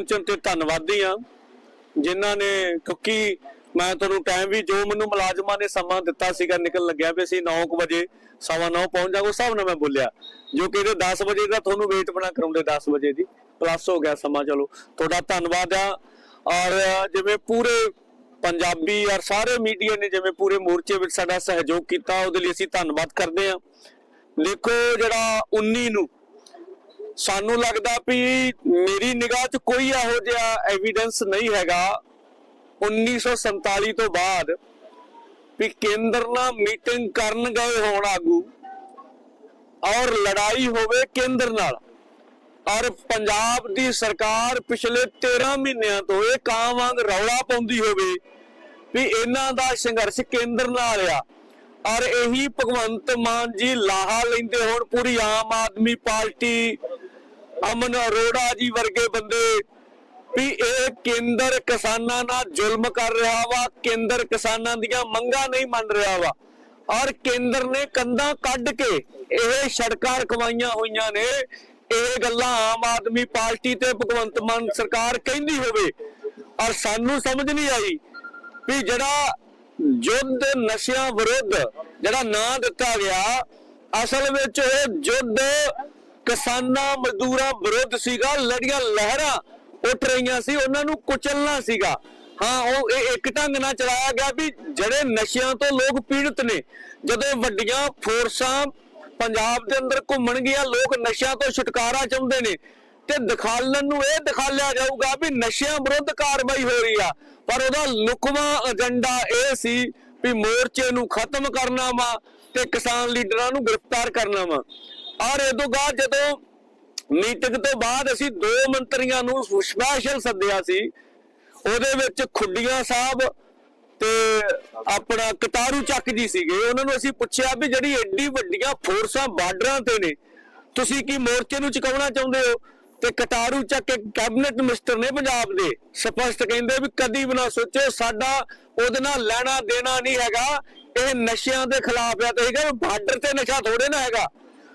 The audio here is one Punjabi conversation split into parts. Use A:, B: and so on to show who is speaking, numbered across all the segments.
A: ਪਹੁੰਚਣ ਤੇ ਧੰਨਵਾਦੀ ਆ ਜਿਨ੍ਹਾਂ ਨੇ, ਕਿਉਂਕਿ ਮੈਂ ਤੁਹਾਨੂੰ ਟਾਈਮ ਵੀ ਜੋ ਮੈਨੂੰ ਮੁਲਾਜ਼ਮਾਂ ਨੇ ਸਮਾਂ ਦਿੱਤਾ ਸੀਗਾ ਨਿਕਲ ਲੱਗਿਆ ਵੀ ਅਸੀਂ 9:00 ਵਜੇ, ਸਵਾ 9 ਪਹੁੰਚ ਜਾਵਾਂਗੇ ਉਸ ਨਾਲ ਮੈਂ ਬੋਲਿਆ, ਜੋ ਕਿ ਇਹਦੇ 10 ਵਜੇ ਦਾ ਤੁਹਾਨੂੰ ਵੇਟ ਬਣਾ ਕਰਾਉਂਦੇ 10 ਵਜੇ ਦੀ ਪਲੱਸ ਹੋ ਗਿਆ ਸਮਾਂ, ਚਲੋ, ਤੁਹਾਡਾ ਧੰਨਵਾਦ ਆ, ਔਰ ਜਿਵੇਂ ਪੂਰੇ ਪੰਜਾਬੀ ਔਰ ਸਾਰੇ ਮੀਡੀਆ ਨੇ ਜਿਵੇਂ ਪੂਰੇ ਮੋਰਚੇ ਵਿੱਚ ਸਾਡਾ ਸਹਿਯੋਗ ਕੀਤਾ, ਉਹਦੇ ਲਈ ਅਸੀਂ ਧੰਨਵਾਦ ਕਰਦੇ ਹਾਂ। ਦੇਖੋ ਜਿਹੜਾ 19 ਨੂੰ ਸਾਨੂੰ ਲੱਗਦਾ ਵੀ ਮੇਰੀ ਨਿਗਾਹ 'ਚ ਕੋਈ ਇਹੋ ਜਿਹਾ ਐਵੀਡੈਂਸ ਨਹੀਂ ਹੈਗਾ। 1947 ਤੋਂ ਬਾਅਦ ਵੀ ਕੇਂਦਰ ਨਾਲ ਮੀਟਿੰਗ ਕਰਨ ਗਏ ਹੋਣ ਆਗੂ ਔਰ ਲੜਾਈ ਹੋਵੇ ਕੇਂਦਰ ਨਾਲ। ਔਰ ਪੰਜਾਬ ਦੀ ਸਰਕਾਰ ਪਿਛਲੇ 13 ਮਹੀਨਿਆਂ ਤੋਂ ਇਹ ਕਾਂ ਵਾਂਗ ਰੌਲਾ ਪਾਉਂਦੀ ਹੋਵੇ ਵੀ ਇਹਨਾਂ ਦਾ ਸੰਘਰਸ਼ ਕੇਂਦਰ ਨਾਲ ਆ। ਔਰ ਇਹੀ ਭਗਵੰਤ ਮਾਨ ਜੀ ਲਾਹਾ ਲੈਂਦੇ ਹੋਣ, ਪੂਰੀ ਆਮ ਆਦਮੀ ਪਾਰਟੀ ਅਮਨ ਅਰੋੜਾ ਜੀ ਵਰਗੇ ਬੰਦੇ ਵੀ ਇਹ ਕੇਂਦਰ ਕਿਸਾਨਾਂ ਨਾਲ ਜ਼ੁਲਮ ਕਰ ਰਿਹਾ ਵਾ, ਕੇਂਦਰ ਕਿਸਾਨਾਂ ਦੀਆਂ ਮੰਗਾਂ ਨਹੀਂ ਮੰਨ ਰਿਹਾ ਵਾ। ਔਰ ਕੇਂਦਰ ਨੇ ਕੰਧਾਂ ਕੱਢ ਕੇ ਇਹ ਸੜਕਾਂ ਰਖਵਾਈਆਂ ਹੋਈਆਂ ਨੇ। ਇਹ ਗੱਲਾਂ ਆਮ ਆਦਮੀ ਪਾਰਟੀ ਤੇ ਭਗਵੰਤ ਮਾਨ ਸਰਕਾਰ ਕਹਿੰਦੀ ਹੋਵੇ। ਔਰ ਸਾਨੂੰ ਸਮਝ ਨਹੀਂ ਆਈ ਵੀ ਜਿਹੜਾ ਯੁੱਧ ਨਸ਼ਿਆਂ ਵਿਰੁੱਧ ਜਿਹੜਾ ਨਾਂ ਦਿੱਤਾ ਗਿਆ, ਅਸਲ ਵਿੱਚ ਇਹ ਯੁੱਧ ਕਿਸਾਨਾਂ ਮਜ਼ਦੂਰਾਂ ਵਿਰੁੱਧ ਸੀਗਾ, ਲੜੀਆਂ ਲਹਿਰਾਂ ਉੱਠ ਰਹੀਆਂ ਸੀ, ਉਹਨਾਂ ਨੂੰ ਕੁਚਲਣਾ ਸੀਗਾ। ਹਾਂ, ਉਹ ਇਹ ਇੱਕ ਢੰਗ ਨਾਲ ਚਲਾਇਆ ਗਿਆ ਵੀ ਜਿਹੜੇ ਨਸ਼ਿਆਂ ਤੋਂ ਲੋਕ ਪੀੜਤ ਨੇ, ਜਦੋਂ ਵੱਡੀਆਂ ਫੋਰਸਾਂ ਪੰਜਾਬ ਦੇ ਅੰਦਰ ਘੁੰਮਣਗੀਆਂ ਲੋਕ ਨਸ਼ਿਆਂ ਤੋਂ ਛੁਟਕਾਰਾ ਚਾਹੁੰਦੇ ਨੇ, ਤੇ ਦਿਖਾਲਣ ਨੂੰ ਇਹ ਦਿਖਾਲਿਆ ਜਾਊਗਾ ਵੀ ਨਸ਼ਿਆਂ ਵਿਰੁੱਧ ਕਾਰਵਾਈ ਹੋ ਰਹੀ ਆ। ਪਰ ਉਹਦਾ ਲੁਕਵਾਂ ਏਜੰਡਾ ਇਹ ਸੀ ਵੀ ਮੋਰਚੇ ਨੂੰ ਖਤਮ ਕਰਨਾ ਵਾ ਤੇ ਕਿਸਾਨ ਲੀਡਰਾਂ ਨੂੰ ਗ੍ਰਿਫਤਾਰ ਕਰਨਾ ਵਾ। ਔਰ ਇਹ ਤੋਂ ਬਾਅਦ ਜਦੋਂ ਮੀਟਿੰਗ ਤੋਂ ਬਾਅਦ ਅਸੀਂ ਦੋ ਮੰਤਰੀਆਂ ਨੂੰ ਸਪੈਸ਼ਲ ਸੱਦਿਆ ਸੀ, ਉਹਦੇ ਵਿੱਚ ਖੁੱਡੀਆਂ ਸਾਹਿਬ ਤੇ ਆਪਣਾ ਕਟਾਰੂ ਚੱਕ ਜੀ ਸੀਗੇ। ਉਹਨਾਂ ਨੂੰ ਅਸੀਂ ਪੁੱਛਿਆ ਵੀ ਜਿਹੜੀ ਐਡੀ ਵੱਡੀਆਂ ਫੋਰਸਾਂ ਬਾਰਡਰਾਂ ਤੇ ਨੇ, ਤੁਸੀਂ ਕੀ ਮੋਰਚੇ ਨੂੰ ਚੁਕਾਉਣਾ ਚਾਹੁੰਦੇ ਹੋ? ਤੇ ਕਟਾਰੂ ਚੱਕ ਇੱਕ ਕੈਬਨਿਟ ਮਿਨਿਸਟਰ ਨੇ ਪੰਜਾਬ ਦੇ ਸਪਸ਼ਟ ਕਹਿੰਦੇ ਵੀ ਕਦੀ ਵੀ ਨਾ ਸੋਚੋ ਸਾਡਾ ਉਹਦੇ ਨਾਲ ਲੈਣਾ ਦੇਣਾ ਨਹੀਂ ਹੈਗਾ। ਇਹ ਨਸ਼ਿਆਂ ਦੇ ਖਿਲਾਫ ਆ ਤੇ ਹੈਗਾ ਬਾਰਡਰ ਤੇ ਨਸ਼ਾ ਥੋੜੇ ਨਾ ਹੈਗਾ।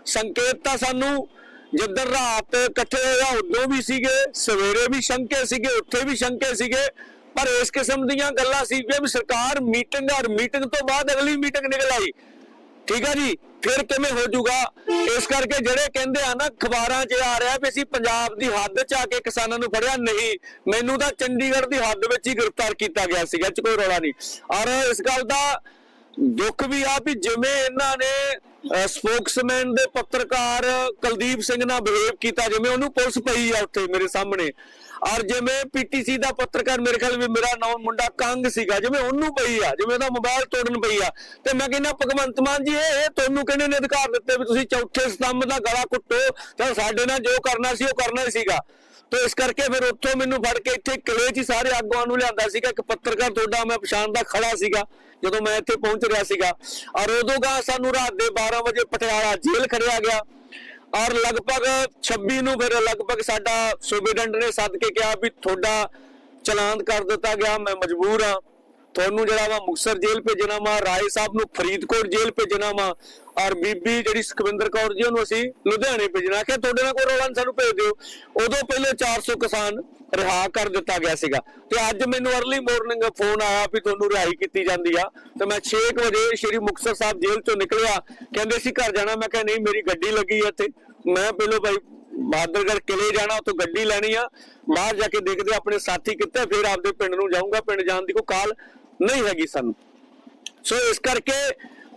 A: ਸੰਕੇਤ ਤਾਂ ਸਾਨੂੰ ਜਿੱਧਰ ਰਾਤ ਇਕੱਠੇ ਹੋਇਆ ਉਦੋਂ ਵੀ ਸੀਗੇ, ਸਵੇਰੇ ਵੀ ਸ਼ੰਕੇ ਸੀਗੇ, ਉੱਥੇ ਵੀ ਸ਼ੰਕੇ ਸੀਗੇ। ਪਰ ਇਸ ਕਿਸਮ ਦੀਆਂ ਗੱਲਾਂ ਸੀ ਵੀ ਸਰਕਾਰ ਮੀਟਿੰਗ ਔਰ ਮੀਟਿੰਗ ਤੋਂ ਬਾਅਦ ਅਗਲੀ ਮੀਟਿੰਗ ਨਿਕਲ ਆਈ। ਠੀਕ ਆ ਜੀ? ਫਿਰ ਕਿਵੇਂ ਹੋ ਜਾਊਗਾ? ਇਸ ਕਰਕੇ ਜਿਹੜੇ ਕਹਿੰਦੇ ਆ ਨਾ ਖਬਰਾਂ 'ਚ ਆ ਰਿਹਾ ਵੀ ਅਸੀਂ ਪੰਜਾਬ ਦੀ ਹੱਦ 'ਚ ਆ ਕੇ ਕਿਸਾਨਾਂ ਨੂੰ ਫੜਿਆ ਨਹੀਂ। ਮੈਨੂੰ ਤਾਂ ਚੰਡੀਗੜ੍ਹ ਦੀ ਹੱਦ ਵਿੱਚ ਹੀ ਗ੍ਰਿਫਤਾਰ ਕੀਤਾ ਗਿਆ ਸੀਗਾ 'ਚ ਕੋਈ ਰੌਲਾ ਨਹੀਂ। ਔਰ ਇਸ ਗੱਲ ਦਾ ਦੁੱਖ ਵੀ ਆ ਵੀ ਜਿਵੇਂ ਇਹਨਾਂ ਨੇ ਸਪੋਕਸਮੈਨ ਦੇ ਪੱਤਰਕਾਰ ਕੁਲਦੀਪ ਸਿੰਘ ਨਾਲ ਬਿਹੇਵ ਕੀਤਾ, ਜਿਵੇਂ ਉਹਨੂੰ ਪੁਲਿਸ ਪਈ ਆ ਉੱਥੇ ਮੇਰੇ ਸਾਹਮਣੇ। ਔਰ ਜਿਵੇਂ ਪੀਟੀਸੀ ਦਾ ਪੱਤਰਕਾਰ ਮੇਰੇ ਖਿਆਲ ਵੀ ਮੇਰਾ ਨਾਮ ਮੁੰਡਾ ਕੰਗ ਸੀਗਾ, ਜਿਵੇਂ ਉਹਨੂੰ ਪਈ ਆ, ਜਿਵੇਂ ਉਹਦਾ ਮੋਬਾਈਲ ਤੋੜਨ ਪਈ ਆ। ਤੇ ਮੈਂ ਕਹਿੰਦਾ, ਭਗਵੰਤ ਮਾਨ ਜੀ, ਇਹ ਇਹ ਤੁਹਾਨੂੰ ਕਿਹਨੇ ਨੇ ਅਧਿਕਾਰ ਦਿੱਤੇ ਵੀ ਤੁਸੀਂ ਚੌਥੇ ਸਤੰਭ ਦਾ ਗਲਾ ਕੁੱਟੋ, ਤਾਂ ਸਾਡੇ ਨਾਲ ਜੋ ਕਰਨਾ ਸੀ, ਉਹ ਕਰਨਾ ਸੀਗਾ। ਤੇ ਇਸ ਕਰਕੇ ਫਿਰ ਉੱਥੋਂ ਮੈਨੂੰ ਫੜ ਕੇ ਇੱਥੇ ਕਿਲੇ 'ਚ ਸਾਰੇ ਆਗੂਆਂ ਨੂੰ ਲਿਆਂਦਾ ਸੀਗਾ। ਇੱਕ ਪੱਤਰਕਾਰ ਤੁਹਾਡਾ ਮੈਂ ਪਛਾਣਦਾ ਖੜਾ ਸੀਗਾ, ਜਦੋਂ ਮੈਂ ਇੱਥੇ ਪਹੁੰਚ ਰਿਹਾ ਸੀਗਾ। ਔਰ ਉਦੋਂ ਗਾ ਸਾਨੂੰ ਰਾਤ ਦੇ 12 ਵਜੇ ਪਟਿਆਲਾ ਜੇਲ੍ਹ ਖੜਿਆ ਗਿਆ। ਔਰ ਲਗਭਗ 26 ਨੂੰ ਫਿਰ ਲਗਭਗ ਸਾਡਾ ਸੂਬੇਡੈਂਟ ਨੇ ਸੱਦ ਕੇ ਕਿਹਾ ਵੀ ਤੁਹਾਡਾ ਚਲਾਨ ਕਰ ਦਿੱਤਾ ਗਿਆ, ਮੈਂ ਮਜਬੂਰ ਹਾਂ। ਤੁਹਾਨੂੰ ਜਿਹੜਾ ਵਾ ਮੁਕਸਰ ਜੇਲ੍ਹ ਭੇਜਣਾ ਵਾ, ਰਾਏ ਸਾਹਿਬ ਨੂੰ ਫਰੀਦਕੋਟ ਜੇਲ੍ਹ ਭੇਜਣਾ ਵਾ, ਔਰ ਬੀਬੀ ਜਿਹੜੀ ਸੁਖਵਿੰਦਰ ਕੌਰ ਜੀ, ਉਹਨੂੰ ਅਸੀਂ ਲੁਧਿਆਣੇ ਭੇਜਣਾ। ਕਿ ਤੁਹਾਡੇ ਨਾਲ ਕੋਈ ਰੌਲਾ ਸਾਨੂੰ ਭੇਜ ਦਿਓ। ਉਦੋਂ ਪਹਿਲੇ 400 ਕਿਸਾਨ ਰਿਹਾ ਕਰ ਦਿੱਤਾ ਗਿਆ ਸੀਗਾ। ਤੇ ਅੱਜ ਮੈਨੂੰ ਅਰਲੀ ਮਾਰਨਿੰਗ ਫੋਨ ਆਇਆ ਵੀ ਤੁਹਾਨੂੰ ਰਿਹਾਈ ਕੀਤੀ ਜਾਂਦੀ ਆ। ਤੇ ਮੈਂ 6 ਵਜੇ ਸ਼੍ਰੀ ਮੁਕਤਸਰ ਸਾਹਿਬ ਜੇਲ੍ਹ ਚੋਂ ਨਿਕਲਿਆ। ਕਹਿੰਦੇ ਸੀ ਘਰ ਜਾਣਾ। ਮੈਂ ਕਿਹਾ, ਨਹੀਂ, ਮੇਰੀ ਗੱਡੀ ਲੱਗੀ ਆ ਇੱਥੇ। ਮੈਂ ਪਹਿਲੋਂ ਭਾਈ ਬਹਾਦਰਗੜ੍ਹ ਕਿਲੇ ਜਾਣਾ, ਉੱਥੋਂ ਗੱਡੀ ਲੈਣੀ ਆ। ਬਾਹਰ ਜਾ ਕੇ ਦੇਖਦੇ ਆਪਣੇ ਸਾਥੀ ਕਿੱਥੇ ਫਿਰ ਆਪਦੇ ਪਿੰਡ ਨੂੰ ਜਾਊਂਗਾ। ਪਿੰਡ ਜਾਣ ਦੀ ਕੋਈ ਕਾਲ ਨਹੀਂ ਹੈਗੀ ਸਾਨੂੰ। ਸੋ ਇਸ ਕਰਕੇ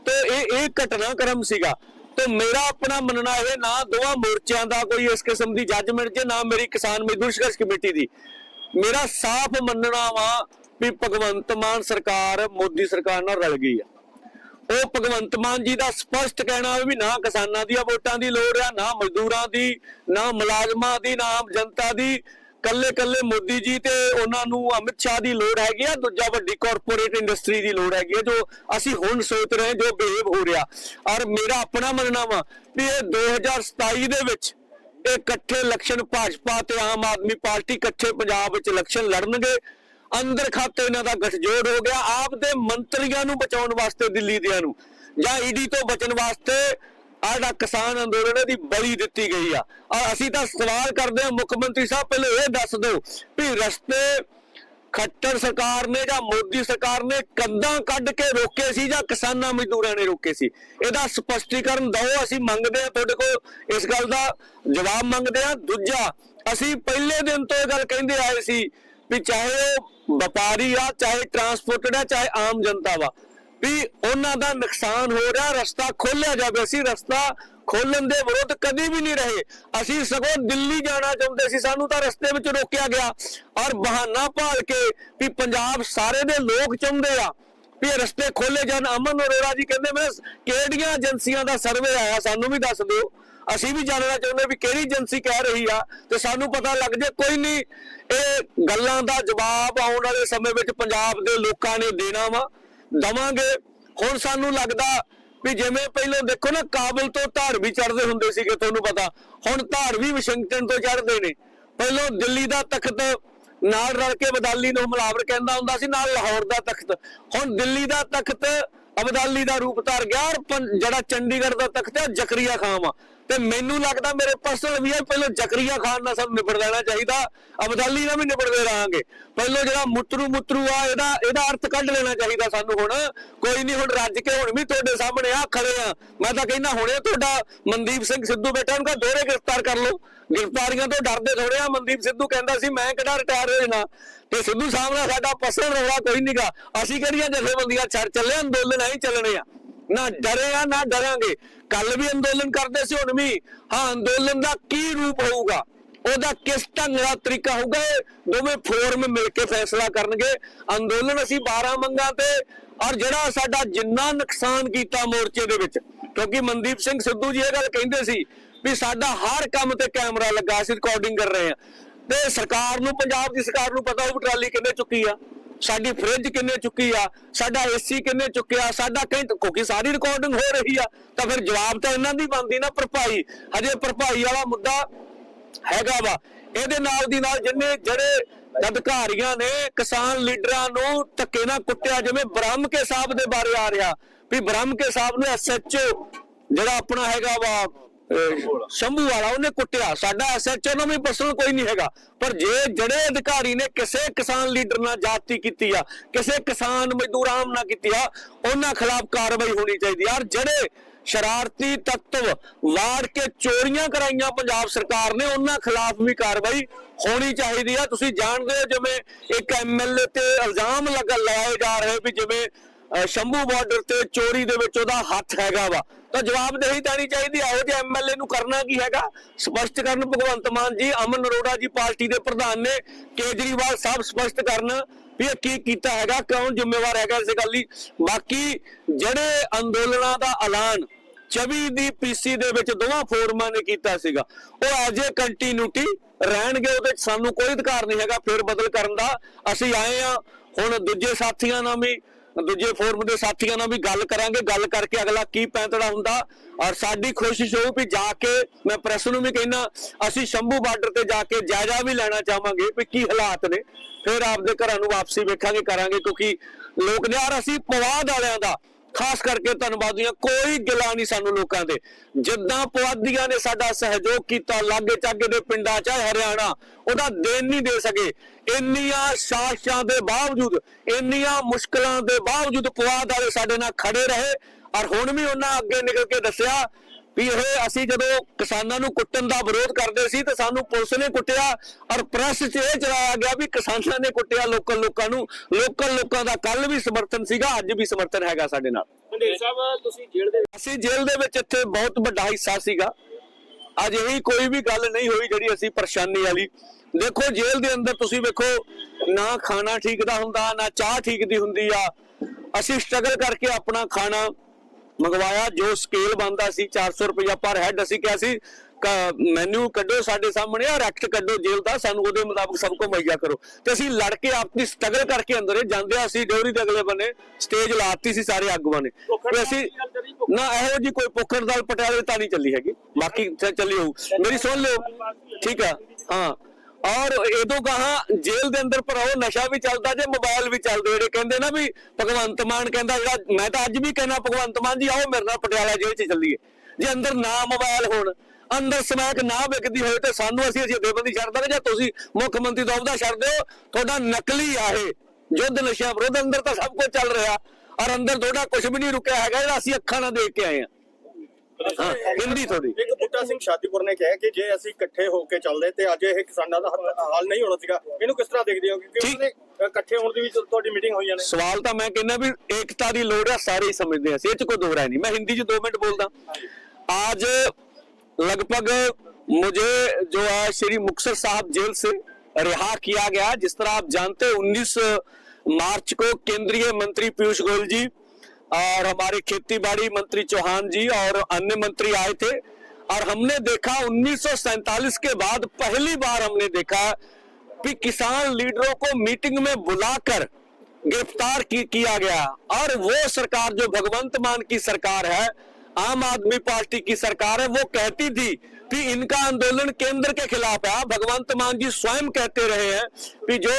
A: ਤੇ ਇਹ ਇਹ ਘਟਨਾਕ੍ਰਮ ਸੀਗਾ। ਤੇ ਮੇਰਾ ਆਪਣਾ ਮੰਨਣਾ ਇਹ, ਨਾ ਦੋਵਾਂ ਮੋਰਚਿਆਂ ਦਾ ਕੋਈ ਇਸ ਕਿਸਮ ਦੀ ਜੱਜਮੈਂਟ ਜੇ, ਨਾ ਮੇਰੀ ਕਿਸਾਨ ਮਜ਼ਦੂਰ ਸੰਘਰਸ਼ ਕਮੇਟੀ ਦੀ। ਮੇਰਾ ਸਾਫ਼ ਮੰਨਣਾ ਵਾ ਵੀ ਭਗਵੰਤ ਮਾਨ ਸਰਕਾਰ ਮੋਦੀ ਸਰਕਾਰ ਨਾਲ ਰਲ ਗਈ ਆ। ਉਹ ਭਗਵੰਤ ਮਾਨ ਜੀ ਦਾ ਸਪਸ਼ਟ ਕਹਿਣਾ ਵੀ ਨਾ ਕਿਸਾਨਾਂ ਦੀਆਂ ਵੋਟਾਂ ਦੀ ਲੋੜ ਆ, ਨਾ ਮਜ਼ਦੂਰਾਂ ਦੀ, ਨਾ ਮੁਲਾਜ਼ਮਾਂ ਦੀ, ਨਾ ਆਮ ਜਨਤਾ ਦੀ। ਕੱਲੇ ਕੱਲੇ ਮੋਦੀ ਜੀ ਤੇ ਉਹਨਾਂ ਨੂੰ ਅਮਿਤ ਸ਼ਾਹ ਦੀ ਲੋੜ ਹੈਗੀ ਆ, ਦੂਜਾ ਵੱਡੀ ਕਾਰਪੋਰੇਟ ਇੰਡਸਟਰੀ ਦੀ ਲੋੜ ਹੈਗੀ ਜੋ ਅਸੀਂ ਹੁਣ ਸੋਚ ਰਹੇ ਜੋ ਬਿਹੇਵ ਹੋ ਰਿਹਾ। ਔਰ ਮੇਰਾ ਆਪਣਾ ਮੰਨਣਾ ਵਾ ਵੀ ਇਹ 2027 ਦੇ ਵਿੱਚ ਇਹ ਇਕੱਠੇ ਇਲੈਕਸ਼ਨ ਭਾਜਪਾ ਤੇ ਆਮ ਆਦਮੀ ਪਾਰਟੀ ਇਕੱਠੇ ਪੰਜਾਬ ਵਿੱਚ ਇਲੈਕਸ਼ਨ ਲੜਨਗੇ। ਅੰਦਰ ਖਾਤੇ ਇਹਨਾਂ ਦਾ ਗਠਜੋੜ ਹੋ ਗਿਆ ਆਪ ਦੇ ਮੰਤਰੀਆਂ ਨੂੰ ਬਚਾਉਣ ਵਾਸਤੇ ਦਿੱਲੀ ਦਿਆਂ ਨੂੰ, ਜਾਂ ਈਡੀ ਤੋਂ ਬਚਣ ਵਾਸਤੇ ਆਹ ਕਿਸਾਨ ਅੰਦੋਲਨ ਦੀ ਬਲੀ ਦਿੱਤੀ ਗਈ ਆ। ਔਰ ਅਸੀਂ ਤਾਂ ਸਵਾਲ ਕਰਦੇ ਹਾਂ, ਮੁੱਖ ਮੰਤਰੀ ਸਾਹਿਬ ਪਹਿਲੇ ਇਹ ਦੱਸ ਦਿਓ ਵੀ ਰਸਤੇ ਖੱਟਰ ਸਰਕਾਰ ਨੇ ਜਾਂ ਮੋਦੀ ਸਰਕਾਰ ਨੇ ਕੰਧਾਂ ਕੱਢ ਕੇ ਰੋਕੇ ਸੀ ਜਾਂ ਕਿਸਾਨਾਂ ਮਜ਼ਦੂਰਾਂ ਨੇ ਰੋਕੇ ਸੀ? ਇਹਦਾ ਸਪਸ਼ਟੀਕਰਨ ਦਿਓ, ਅਸੀਂ ਮੰਗਦੇ ਹਾਂ ਤੁਹਾਡੇ ਕੋਲ। ਇਸ ਗੱਲ ਦਾ ਜਵਾਬ ਮੰਗਦੇ ਹਾਂ। ਦੂਜਾ, ਅਸੀਂ ਪਹਿਲੇ ਦਿਨ ਤੋਂ ਇਹ ਗੱਲ ਕਹਿੰਦੇ ਆਏ ਸੀ ਵੀ ਚਾਹੇ ਉਹ ਵਪਾਰੀ ਆ, ਚਾਹੇ ਟਰਾਂਸਪੋਰਟਡ ਆ, ਚਾਹੇ ਆਮ ਜਨਤਾ ਵਾ ਵੀ ਉਹਨਾਂ ਦਾ ਨੁਕਸਾਨ ਹੋ ਰਿਹਾ, ਰਸਤਾ ਖੋਲਿਆ ਜਾਵੇ। ਅਸੀਂ ਰਸਤਾ ਖੋਲਣ ਦੇ ਵਿਰੁੱਧ ਕਦੀ ਵੀ ਨਹੀਂ ਰਹੇ। ਅਸੀਂ ਸਗੋਂ ਦਿੱਲੀ ਜਾਣਾ ਚਾਹੁੰਦੇ ਸੀ, ਸਾਨੂੰ ਤਾਂ ਰਸਤੇ ਵਿੱਚ ਰੋਕਿਆ ਗਿਆ। ਔਰ ਬਹਾਨਾ ਭਾਲ ਕੇ ਵੀ ਪੰਜਾਬ ਸਾਰੇ ਦੇ ਲੋਕ ਚਾਹੁੰਦੇ ਆ ਵੀ ਰਸਤੇ ਖੋਲੇ ਜਾਣ। ਅਮਨ ਅਰੋੜਾ ਜੀ ਕਹਿੰਦੇ ਮੈਂ ਕਿਹੜੀਆਂ ਏਜੰਸੀਆਂ ਦਾ ਸਰਵੇ ਆਇਆ, ਸਾਨੂੰ ਵੀ ਦੱਸ ਦਿਓ। ਅਸੀਂ ਵੀ ਜਾਣਨਾ ਚਾਹੁੰਦੇ ਵੀ ਕਿਹੜੀ ਏਜੰਸੀ ਕਹਿ ਰਹੀ ਆ ਤੇ ਸਾਨੂੰ ਪਤਾ ਲੱਗ ਜੇ ਕੋਈ ਨਹੀਂ। ਇਹ ਗੱਲਾਂ ਦਾ ਜਵਾਬ ਆਉਣ ਵਾਲੇ ਸਮੇਂ ਵਿੱਚ ਪੰਜਾਬ ਦੇ ਲੋਕਾਂ ਨੇ ਦੇਣਾ ਵਾ। ਦਵਾਂਗੇ। ਹੁਣ ਸਾਨੂੰ ਲੱਗਦਾ ਵੀ ਜਿਵੇਂ ਪਹਿਲਾਂ ਦੇਖੋ ਨਾ, ਕਾਬਲ ਤੋਂ ਧਾੜ ਵੀ ਚੜਦੇ ਹੁੰਦੇ ਸੀਗੇ, ਤੁਹਾਨੂੰ ਪਤਾ। ਹੁਣ ਧਾੜ ਵੀ ਵਾਸ਼ਿੰਗਟਨ ਤੋਂ ਚੜਦੇ ਨੇ। ਪਹਿਲਾਂ ਦਿੱਲੀ ਦਾ ਤਖਤ ਨਾਲ ਰਲ ਕੇ ਬਦਾਲੀ ਨੂੰ ਹਮਲਾਵਰ ਕਹਿੰਦਾ ਹੁੰਦਾ ਸੀ, ਨਾਲ ਲਾਹੌਰ ਦਾ ਤਖਤ। ਹੁਣ ਦਿੱਲੀ ਦਾ ਤਖਤ ਅਬਦਾਲੀ ਦਾ ਰੂਪ ਧਾਰ ਗਿਆ ਔਰ ਜਿਹੜਾ ਚੰਡੀਗੜ੍ਹ ਦਾ ਤਖਤ ਹੈ, ਜ਼ਕਰੀਆ ਖਾਨ ਆ ਤੇ ਮੈਨੂੰ ਲੱਗਦਾ ਮੇਰੇ ਪਰਸਨਲ ਵੀ ਹੈ, ਪਹਿਲਾਂ ਜ਼ਕਰੀਆ ਖਾਨ ਨਾਲ ਸਾਨੂੰ ਨਿਬੜ ਲੈਣਾ ਚਾਹੀਦਾ। ਅਬਦਾਲੀ ਨਾਲ ਵੀ ਨਿਬੜਦੇ ਰਹਾਂਗੇ। ਪਹਿਲਾਂ ਜਿਹੜਾ ਮੁੱਤਰੂ ਮੁੱਤਰੂ ਆ, ਇਹਦਾ ਇਹਦਾ ਅਰਥ ਕੱਢ ਲੈਣਾ ਚਾਹੀਦਾ ਸਾਨੂੰ ਹੁਣ। ਕੋਈ ਨਹੀਂ ਹੁਣ ਰੱਜ ਕੇ ਹੁਣ ਵੀ ਤੁਹਾਡੇ ਸਾਹਮਣੇ ਆ, ਖੜੇ ਆ। ਮੈਂ ਤਾਂ ਕਹਿੰਦਾ ਹੁਣੇ ਤੁਹਾਡਾ ਮਨਦੀਪ ਸਿੰਘ ਸਿੱਧੂ ਬੈਠਾ, ਉਹਨੂੰ ਕਹਾ ਦੋਰੇ ਗ੍ਰਿਫਤਾਰ ਕਰ ਲਓ। ਗ੍ਰਿਫਤਾਰੀਆਂ ਤੋਂ ਡਰਦੇ ਥੋੜੇ ਆ, ਮਨਦੀਪ ਸਿੱਧੂ ਕਹਿੰਦਾ ਸੀ, ਮੈਂ ਕਿਹੜਾ ਰਿਟਾਇਰ ਹੋ ਜਾਣਾ? ਤੇ ਸਿੱਧੂ ਸਾਹਿਬ ਨਾਲ ਸਾਡਾ ਪਸਲ ਰੌਲਾ ਕੋਈ ਨਹੀਂਗਾ ਅਸੀਂ ਕਿਹੜੀਆਂ ਜਥੇਬੰਦੀਆਂ ਛੱਡ ਚੱਲੇ ਅੰਦੋਲਨ ਐਂ ਚੱਲਣੇ ਆ। ਨਾ ਡਰੇ ਆ, ਨਾ ਡਰਾਂਗੇ। ਕੱਲ ਵੀ ਅੰਦੋਲਨ ਕਰਦੇ ਸੀ, ਹੁਣ ਵੀ। ਹਾਂ, ਅੰਦੋਲਨ ਦਾ ਕੀ ਰੂਪ ਹੋਊਗਾ? ਉਹਦਾ ਕਿਸ ਢੰਗ ਦਾ ਤਰੀਕਾ ਹੋਊਗਾ? ਇਹ ਦੋਵੇਂ ਫੋਰਮ ਮਿਲ ਕੇ ਫੈਸਲਾ ਕਰਨਗੇ। ਅੰਦੋਲਨ ਅਸੀਂ 12 ਮੰਗਾਂ ਤੇ, ਔਰ ਜਿਹੜਾ ਸਾਡਾ ਜਿੰਨਾ ਨੁਕਸਾਨ ਕੀਤਾ ਮੋਰਚੇ ਦੇ ਵਿੱਚ, ਕਿਉਂਕਿ ਮਨਦੀਪ ਸਿੰਘ ਸਿੱਧੂ ਜੀ ਇਹ ਗੱਲ ਕਹਿੰਦੇ ਸੀ ਵੀ ਸਾਡਾ ਹਰ ਕੰਮ ਤੇ ਕੈਮਰਾ ਲੱਗਾ ਸੀ ਰਿਕਾਰਡਿੰਗ ਕਰ ਰਹੇ ਆ ਤੇ ਸਰਕਾਰ ਨੂੰ, ਪੰਜਾਬ ਦੀ ਸਰਕਾਰ ਨੂੰ ਪਤਾ ਹੋਊ ਟਰਾਲੀ ਕਿੰਨੇ ਚੁੱਕੀ ਆ, ਸਾਡੀ ਫ੍ਰਿਜ ਕਿੰਨੇ ਚੁੱਕੀ ਆ, ਸਾਡਾ ਏਸੀ ਕਿੰਨੇ ਚੁੱਕਿਆ, ਸਾਡਾ ਕਿਉਂਕਿ ਸਾਰੀ ਰਿਕਾਰਡਿੰਗ ਹੋ ਰਹੀ ਆ, ਤਾਂ ਫਿਰ ਜਵਾਬ ਤਾਂ ਇਹਨਾਂ ਦੀ ਬਣਦੀ ਨਾ ਭਰਪਾਈ। ਹਜੇ ਭਰਪਾਈ ਵਾਲਾ ਮੁੱਦਾ ਹੈਗਾ ਵਾ। ਇਹਦੇ ਨਾਲ ਦੀ ਨਾਲ ਜਿੰਨੇ ਜਿਹੜੇ ਅਧਿਕਾਰੀਆਂ ਨੇ, ਕਿਸਾਨ ਲੀਡਰਾਂ ਨੂੰ ਧੱਕੇ ਨਾਲ ਕੁੱਟਿਆ, ਜਿਵੇਂ ਬ੍ਰਹਮ ਕੇ ਸਾਹਿਬ ਦੇ ਬਾਰੇ ਆ ਰਿਹਾ, ਵੀ ਬ੍ਰਹਮ ਕੇ ਸਾਹਿਬ ਨੂੰ ਐਸਐਚਓ ਜਿਹੜਾ ਆਪਣਾ ਹੈਗਾ ਵਾ ਸ਼ੰਭੂ ਵਾਲਾ। ਉਹਨੇ ਕੁੱਟਿਆ। ਸਾਡਾ ਐਸਐਚਓ ਨੂੰ ਵੀ ਪਰਸਨਲ ਕੋਈ ਨਹੀਂ ਹੈਗਾ। ਪਰ ਜੇ ਜਿਹੜੇ ਅਧਿਕਾਰੀ ਨੇ ਕਿਸੇ ਕਿਸਾਨ ਲੀਡਰ ਨਾਲ ਜਾਤੀ ਕੀਤੀ ਆ ਕਿਸੇ ਕਿਸਾਨ ਮਜ਼ਦੂਰ ਆਮ ਨਾਲ ਕੀਤੀ ਆ ਉਹਨਾਂ ਖਿਲਾਫ ਕਾਰਵਾਈ ਹੋਣੀ ਚਾਹੀਦੀ। ਯਾਰ ਜਿਹੜੇ ਸ਼ਰਾਰਤੀ ਤੱਤਵ ਵਾੜ ਕੇ ਚੋਰੀਆਂ ਕਰਾਈਆਂ ਪੰਜਾਬ ਸਰਕਾਰ ਨੇ ਉਹਨਾਂ ਖਿਲਾਫ ਵੀ ਕਾਰਵਾਈ ਹੋਣੀ ਚਾਹੀਦੀ ਆ। ਤੁਸੀਂ ਜਾਣਦੇ ਹੋ ਜਿਵੇਂ ਇੱਕ ਐਮਐਲਏ ਤੇ ਇਲਜ਼ਾਮ ਲਗਾ ਲਾਏ ਜਾ ਰਹੇ ਵੀ ਜਿਵੇਂ ਸ਼ੰਭੂ ਬਾਰਡਰ ਤੇ ਚੋਰੀ ਦੇ ਵਿੱਚ ਉਹਦਾ ਹੱਥ ਹੈਗਾ ਵਾ। ਤਾਂ ਜਵਾਬਦੇਹੀ ਦੇਣੀ ਚਾਹੀਦੀ। ਆ ਇਹੋ ਐਮਐਲਏ ਨੂੰ ਕਰਨਾ ਕੀ ਹੈਗਾ? ਸਪਸ਼ਟ ਕਰਨ ਭਗਵੰਤ ਮਾਨ ਜੀ, ਅਮਨ ਅਰੋੜਾ ਜੀ ਪਾਰਟੀ ਦੇ ਪ੍ਰਧਾਨ ਨੇ ਕੇਜਰੀਵਾਲ ਸਾਹਿਬ ਸਪਸ਼ਟ ਕਰਨ ਵੀ ਇਹ ਕੀ ਕੀਤਾ ਹੈਗਾ ਕੌਣ ਜ਼ਿੰਮੇਵਾਰ ਹੈਗਾ ਇਸ ਗੱਲ ਲਈ ਬਾਕੀ ਜਿਹੜੇ ਅੰਦੋਲਨਾਂ ਦਾ ਐਲਾਨ 24 ਦੀ ਪੀਸੀ ਦੇ ਵਿੱਚ ਦੋਵਾਂ ਫੋਰਮਾਂ ਨੇ ਕੀਤਾ ਸੀਗਾ, ਉਹ ਅਜੇ ਕੰਟੀਨਿਊਟੀ ਰਹਿਣਗੇ, ਉਹਦੇ 'ਚ ਸਾਨੂੰ ਕੋਈ ਅਧਿਕਾਰ ਨਹੀਂ ਹੈਗਾ ਫੇਰ ਬਦਲ ਕਰਨ ਦਾ। ਅਸੀਂ ਆਏ ਆ ਹੁਣ ਦੂਜੇ ਸਾਥੀਆਂ ਨਾਲ ਵੀ ਦੂਜੇ ਫੋਰਮ ਦੇ ਸਾਥੀਆਂ ਨਾਲ ਵੀ ਗੱਲ ਕਰਾਂਗੇ, ਗੱਲ ਕਰਕੇ ਅਗਲਾ ਕੀ ਪੈਂਤੜਾ ਹੁੰਦਾ। ਔਰ ਸਾਡੀ ਕੋਸ਼ਿਸ਼ ਹੋਊ ਵੀ ਜਾ ਕੇ, ਮੈਂ ਪ੍ਰੈਸ ਨੂੰ ਵੀ ਕਹਿਣਾ ਅਸੀਂ ਸ਼ੰਭੂ ਬਾਰਡਰ ਤੇ ਜਾ ਕੇ ਜਾਇਜ਼ਾ ਵੀ ਲੈਣਾ ਚਾਹਾਂਗੇ ਵੀ ਕੀ ਹਾਲਾਤ ਨੇ। ਫਿਰ ਆਪਦੇ ਘਰਾਂ ਨੂੰ ਵਾਪਸੀ ਵੇਖਾਂਗੇ, ਕਰਾਂਗੇ, ਕਿਉਂਕਿ ਲੋਕ ਨੇ ਯਾਰ ਅਸੀਂ ਪਵਾਦ ਵਾਲਿਆਂ ਦਾ। ਖਾਸ ਕਰਕੇ ਧੰਨਵਾਦੀਆਂ ਕੋਈ ਗਿਲਾ ਨਹੀਂ ਸਾਨੂੰ ਲੋਕਾਂ ਦੇ ਜਿੱਦਾਂ ਪੁਆਧੀਆਂ ਨੇ ਸਾਡਾ ਸਹਿਯੋਗ ਕੀਤਾ, ਲਾਗੇ ਚਾਗੇ ਦੇ ਪਿੰਡਾਂ ਚਾਹੇ ਹਰਿਆਣਾ, ਉਹਦਾ ਦੇਣ ਨਹੀਂ ਦੇ ਸਕੇ। ਇੰਨੀਆਂ ਸਾਜ਼ਿਸ਼ਾਂ ਦੇ ਬਾਵਜੂਦ, ਇੰਨੀਆਂ ਮੁਸ਼ਕਲਾਂ ਦੇ ਬਾਵਜੂਦ ਪੁਆਧ ਵਾਲੇ ਸਾਡੇ ਨਾਲ ਖੜੇ ਰਹੇ। ਔਰ ਹੁਣ ਵੀ ਉਹਨਾਂ ਅੱਗੇ ਨਿਕਲ ਕੇ ਦੱਸਿਆ ਵੀ ਇਹ ਅਸੀਂ ਜਦੋਂ ਕਿਸਾਨਾਂ ਨੂੰ ਕੁੱਟਣ ਦਾ ਵਿਰੋਧ ਕਰਦੇ ਸੀ ਤੇ ਸਾਨੂੰ ਪੁਲਿਸ ਨੇ ਕੁੱਟਿਆ ਔਰ ਪ੍ਰੈਸ 'ਚ ਇਹ ਚਲਾਇਆ ਗਿਆ ਵੀ ਕਿਸਾਨਾਂ ਨੇ ਕੁੱਟਿਆ ਲੋਕਲ ਲੋਕਾਂ ਨੂੰ ਲੋਕਲ ਲੋਕਾਂ ਦਾ ਕੱਲ ਵੀ ਸਮਰਥਨ ਸੀਗਾ ਅੱਜ ਵੀ ਸਮਰਥਨ ਹੈਗਾ ਸਾਡੇ ਨਾਲ।
B: ਮੰਡੇਰ ਸਾਹਿਬ ਤੁਸੀਂ ਜੇਲ੍ਹ ਦੇ
A: ਅਸੀਂ ਜੇਲ੍ਹ ਦੇ ਵਿੱਚ ਇੱਥੇ ਬਹੁਤ ਵੱਡਾ ਹਿੱਸਾ ਸੀਗਾ। ਅੱਜ ਇਹੀ ਕੋਈ ਵੀ ਗੱਲ ਨਹੀਂ ਹੋਈ ਜਿਹੜੀ ਅਸੀਂ ਪਰੇਸ਼ਾਨੀ ਵਾਲੀ। ਦੇਖੋ ਜੇਲ੍ਹ ਦੇ ਅੰਦਰ ਤੁਸੀਂ ਵੇਖੋ ਨਾ ਖਾਣਾ ਠੀਕ ਦਾ ਹੁੰਦਾ ਨਾ ਚਾਹ ਠੀਕ ਦੀ ਹੁੰਦੀ ਆ। ਅਸੀਂ ਸਟਰਗਲ ਕਰਕੇ ਆਪਣਾ ਖਾਣਾ ਮੰਗਵਾਇਆ ਜੋ ਸਕੇਲ ਬੰਦਾ ਸੀ 400 ਰੁਪਇਆ ਪਰ ਹੈਡ ਅਸੀਂ ਕਿਹਾ ਸੀ ਮੈਨੂ ਕੱਢੋ ਸਾਡੇ ਸਾਹਮਣੇ ਆ ਰੈਕਟ ਕੱਢੋ ਜੇਲ੍ਹ ਦਾ ਸਾਨੂੰ ਉਹਦੇ ਮੁਤਾਬਕ ਸਭ ਕੁਝ ਮੁਹੱਈਆ ਕਰੋ। ਤੇ ਅਸੀਂ ਲੜ ਕੇ ਆਪਣੀ ਸਟਰਗਲ ਕਰਕੇ ਅੰਦਰੇ ਜਾਂਦੇ ਆ ਅਸੀਂ ਡਿਊਰੀ ਦੇ ਅਗਲੇ ਬੰਨੇ ਸਟੇਜ ਲਾਤੀ ਸੀ ਸਾਰੇ ਆਗੂਆਂ ਨੇ। ਤੇ ਅਸੀਂ ਨਾ ਇਹੋ ਜੀ ਕੋਈ ਪੁੱਖਰ ਦਾਲ ਪਟਿਆਲੇ ਤਾਂ ਨਹੀਂ ਚੱਲੀ ਹੈਗੀ। ਬਾਕੀ ਚੱਲੀ ਹੋਊ। ਮੇਰੀ ਸੁਣ ਲਿਓ। ਠੀਕ ਆ? ਹਾਂ। ਔਰ ਇਹਦੋਂ ਕਹਾ ਜੇਲ੍ਹ ਦੇ ਅੰਦਰ ਭਰਾਓ ਨਸ਼ਾ ਵੀ ਚੱਲਦਾ ਜੇ ਮੋਬਾਈਲ ਵੀ ਚੱਲਦੇ ਜਿਹੜੇ ਕਹਿੰਦੇ ਨਾ ਵੀ ਭਗਵੰਤ ਮਾਨ ਕਹਿੰਦਾ ਜਿਹੜਾ ਮੈਂ ਤਾਂ ਅੱਜ ਵੀ ਕਹਿੰਦਾ ਭਗਵੰਤ ਮਾਨ ਜੀ, ਆਓ ਮੇਰੇ ਨਾਲ ਪਟਿਆਲਾ ਜੇਲ੍ਹ 'ਚ ਚੱਲੀਏ। ਜੇ ਅੰਦਰ ਨਾ ਮੋਬਾਈਲ ਹੋਣ, ਅੰਦਰ ਸਮੈਕ ਨਾ ਵਿਕਦੀ ਹੋਵੇ ਤੇ ਸਾਨੂੰ ਅਸੀਂ ਅਸੀਂ ਜਥੇਬੰਦੀ ਛੱਡ ਦਾਂਗੇ ਜਾਂ ਤੁਸੀਂ ਮੁੱਖ ਮੰਤਰੀ ਦਾ ਅਹੁਦਾ ਛੱਡ ਦਿਓ, ਤੁਹਾਡਾ ਨਕਲੀ ਆ ਯੁੱਧ ਨਸ਼ਾ ਵਿਰੋਧ ਅੰਦਰ ਤਾਂ ਸਭ ਕੁਝ ਚੱਲ ਰਿਹਾ ਔਰ ਅੰਦਰ ਤੁਹਾਡਾ ਕੁਝ ਵੀ ਨਹੀਂ ਰੁਕਿਆ ਹੈਗਾ, ਜਿਹੜਾ ਅਸੀਂ ਅੱਖਾਂ ਨਾਲ ਦੇਖ ਕੇ ਆਏ ਹਾਂ। ਹਿੰਦੀ ਥੋੜੀ
C: ਇੱਕ ਬੁੱਟਾ ਸਿੰਘ ਸ਼ਾਦੀਪੁਰ ਨੇ ਕਿਹਾ ਕਿ ਜੇ ਅਸੀਂ ਇਕੱਠੇ ਹੋ ਕੇ ਚੱਲਦੇ ਤੇ ਅੱਜ ਇਹ ਕਿਸਾਨਾਂ ਦਾ ਹਾਲ ਨਹੀਂ ਹੋਣਾ ਸੀਗਾ ਇਹਨੂੰ ਕਿਸ ਤਰ੍ਹਾਂ ਦੇਖਦੇ ਹੋ? ਕਿਉਂਕਿ ਉਹਨੇ ਇਕੱਠੇ ਹੋਣ ਦੀ ਵੀ ਤੁਹਾਡੀ ਮੀਟਿੰਗ ਹੋਈ ਜਾਣੀ
A: ਸਵਾਲ ਤਾਂ ਮੈਂ ਕਹਿੰਦਾ ਵੀ ਏਕਤਾ ਦੀ ਲੋੜ ਹੈ ਸਾਰੇ ਹੀ ਸਮਝਦੇ ਆ ਇਹ ਚ ਕੋਈ ਦੋ ਨਹੀਂ। ਮੈਂ ਹਿੰਦੀ ਚ 2 ਮਿੰਟ ਬੋਲਦਾ। आज लगभग मुझे जो है श्री मुक्सर साहब जेल से रिहा किया गया जिस तरह आप जानते 19 मार्च को केंद्रीय मंत्री पीयूष गोयल जी और हमारे खेती बाड़ी मंत्री चौहान जी और अन्य मंत्री आए थे। और हमने देखा 1947 के बाद पहली बार हमने देखा कि किसान लीडरों को मीटिंग में बुलाकर गिरफ़्तार की, किया गया। और वो सरकार जो भगवंत मान की सरकार है आम आदमी पार्टी की सरकार है वो कहती थी कि इनका आंदोलन केंद्र के खिलाफ है। भगवंत मान जी स्वयं कहते रहे हैं कि जो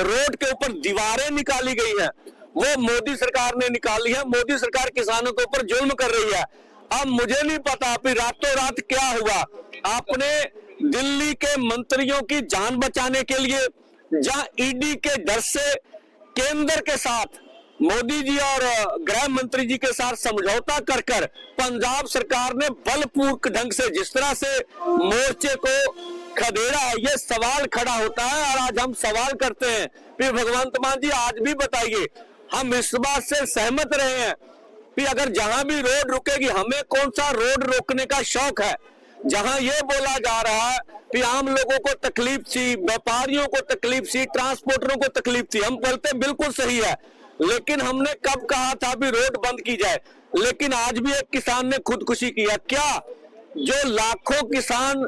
A: रोड के ऊपर दीवारें निकाली गई हैं वो मोदी सरकार ने निकाली है, मोदी सरकार किसानों के ऊपर जुल्म कर रही है। अब मुझे नहीं पता कि रातों रात क्या हुआ। आपने दिल्ली के मंत्रियों की जान बचाने के लिए, जहाँ ईडी के डर से, केंद्र के साथ, मोदी जी और गृह मंत्री जी के साथ समझौता कर कर, पंजाब सरकार ने बलपूर्वक ढंग से, जिस तरह से मोर्चे को खदेड़ा है, ये सवाल खड़ा होता है, और आज हम सवाल करते हैं। कि भगवंत मान जी, आज भी बताइए हम इस बात से सहमत रहे हैं कि अगर जहाँ भी रोड रुकेगी, हमें कौन सा रोड रोकने का शौक है? जहाँ ये बोला जा रहा है कि आम लोगों को तकलीफ़ थी, व्यापारियों को तकलीफ़ थी, ट्रांसपोर्टरों को तकलीफ़ थी। हम बोलते बिल्कुल सही है, लेकिन हमने कब कहा था भी रोड बंद की जाए? लेकिन आज भी एक किसान ने खुदकुशी किया क्या? जो लाखों किसान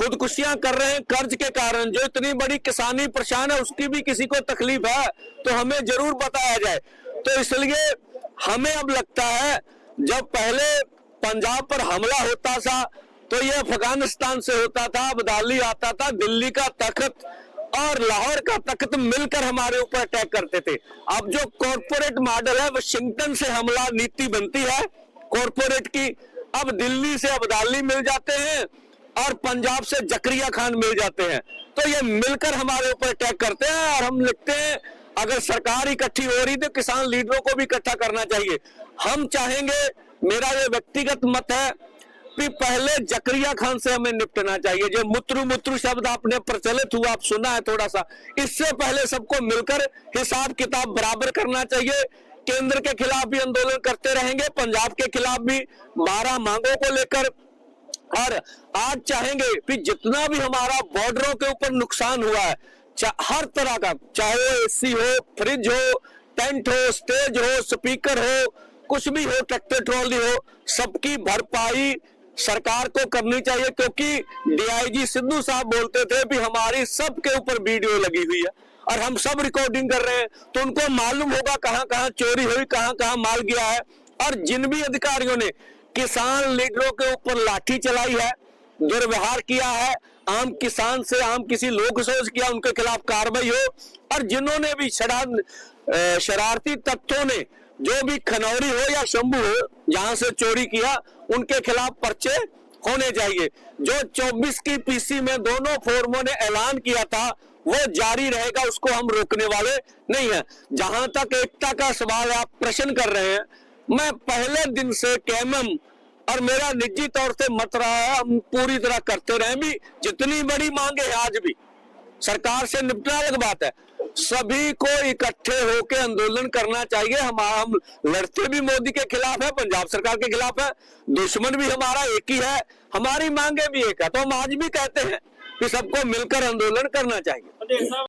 A: खुदकुशियाँ कर रहे हैं कर्ज के कारण। जो इतनी बड़ी किसानी परेशान है, उसकी भी किसी को तकलीफ़ है तो हमें ज़रूर बताया जाए। तो इसलिए हमें अब लगता है, जब पहले पंजाब पर हमला होता था तो ये अफ़गानिस्तान से होता था, अबदाली आता था, दिल्ली का तख्त और लाहौर का तख्त मिलकर हमारे ऊपर अटैक करते थे। अब जो कॉरपोरेट मॉडल है, वाशिंगटन से हमला नीति बनती है, कॉरपोरेट की। अब दिल्ली से अबदाली मिल जाते हैं और पंजाब से जकरिया खान मिल जाते हैं। तो ये मिलकर हमारे ऊपर अटैक करते हैं और हम लिखते हैं, अगर सरकार इकट्ठी हो रही तो किसान लीडरों को भी इकट्ठा करना चाहिए। हम चाहेंगे, मेरा ये व्यक्तिगत मत है कि पहले जकरिया खान से हमें निपटना चाहिए। जो मुत्रु मुत्रु शब्द आपने प्रचलित हुआ, आप सुना है थोड़ा सा इससे पहले सबको मिलकर हिसाब किताब बराबर करना चाहिए। केंद्र के खिलाफ भी आंदोलन करते रहेंगे, पंजाब के खिलाफ भी। बारह मांगों को लेकर और आज चाहेंगे कि जितना भी हमारा बॉर्डरों के ऊपर नुकसान हुआ है हर तरह का, चाहे एसी हो, फ्रिज हो, टेंट हो, स्टेज हो, स्पीकर हो, कुछ भी हो, ट्रैक्टर ट्रॉली हो, सबकी भरपाई सरकार को करनी चाहिए, क्योंकि डीआईजी सिद्धू साहब बोलते थे भी हमारी सबके ऊपर वीडियो लगी हुई है, और हम सब रिकॉर्डिंग कर रहे हैं तो उनको मालूम होगा कहाँ कहाँ चोरी हुई कहाँ कहाँ माल गया है, और जिन भी अधिकारियों ने किसान लीडरों के ऊपर लाठी चलाई है, दुर्व्यवहार किया है, आम किसान से, आम किसी लोग सोच किया, उनके खिलाफ कार्रवाई हो, और जिन्होंने भी शरार शरारती तत्वों ने, जो भी खनौरी हो या शंभू हो, जहाँ से चोरी किया, उनके खिलाफ पर्चे होने चाहिए। जो 24 की पीसी में दोनों फोरमों ने ऐलान किया था, वो जारी रहेगा, उसको हम रोकने वाले नहीं है। जहाँ तक एकता का सवाल आप प्रश्न कर रहे हैं मैं पहले दिन से कैमम और मेरा निजी तौर से मत रहा है हम पूरी तरह करते रहे भी, जितनी बड़ी मांगे है आज भी। सरकार से निपटना अलग बात है। सभी को इकट्ठे होके आंदोलन करना चाहिए। हमारा हम लड़ते भी मोदी के खिलाफ है, पंजाब सरकार के खिलाफ है। दुश्मन भी हमारा एक ही है। हमारी मांगे भी एक है। तो हम आज भी कहते हैं कि सबको मिलकर आंदोलन करना चाहिए।